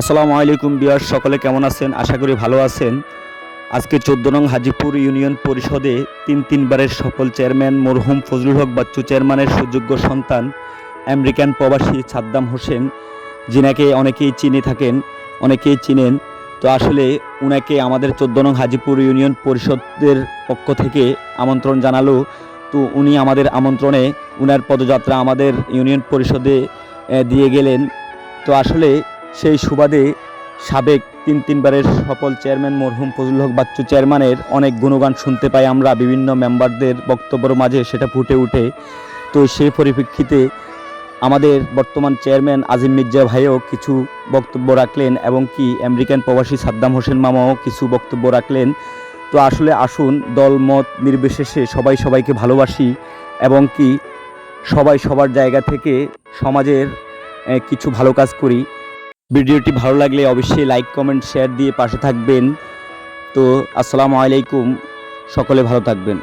আসসালামু আলাইকুম বিয়ার সকলে, কেমন আছেন? আশা করি ভালো আছেন। আজকে চোদ্দ নং হাজিপুর ইউনিয়ন পরিষদে তিন তিনবারের সফল চেয়ারম্যান মরহুম ফজলুল হক বাচ্চু চেয়ারম্যানের সুযোগ্য সন্তান আমেরিকান প্রবাসী সাদ্দাম হোসেন, যিনাকে অনেকেই চিনে থাকেন, অনেকেই চিনেন। তো আসলে উনাকে আমাদের চোদ্দ নং হাজিপুর ইউনিয়ন পরিষদের পক্ষ থেকে আমন্ত্রণ জানালো। তো উনি আমাদের আমন্ত্রণে উনার পদযাত্রা আমাদের ইউনিয়ন পরিষদে দিয়ে গেলেন। তো আসলে সেই সুবাদে সাবেক তিন তিনবারের সফল চেয়ারম্যান, মরহুম ফজলুল হক বাচ্চু চেয়ারম্যানের অনেক গুণগান শুনতে পাই আমরা, বিভিন্ন মেম্বারদের বক্তব্যের মাঝে সেটা ফুটে উঠে। তো সেই পরিপ্রেক্ষিতে আমাদের বর্তমান চেয়ারম্যান আজিম মির্জা ভাইও কিছু বক্তব্য রাখলেন এবং কি আমেরিকান প্রবাসী সাদ্দাম হোসেন মামাও কিছু বক্তব্য রাখলেন। তো আসলে আসুন, দল, মত নির্বিশেষে সবাই সবাইকে ভালোবাসি এবং কি সবাই সবার জায়গা থেকে সমাজের কিছু ভালো কাজ করি। ভিডিওটি ভালো লাগলে অবশ্যই লাইক কমেন্ট শেয়ার দিয়ে পাশে থাকবেন। তো আসসালামু আলাইকুম। সকলে ভালো থাকবেন।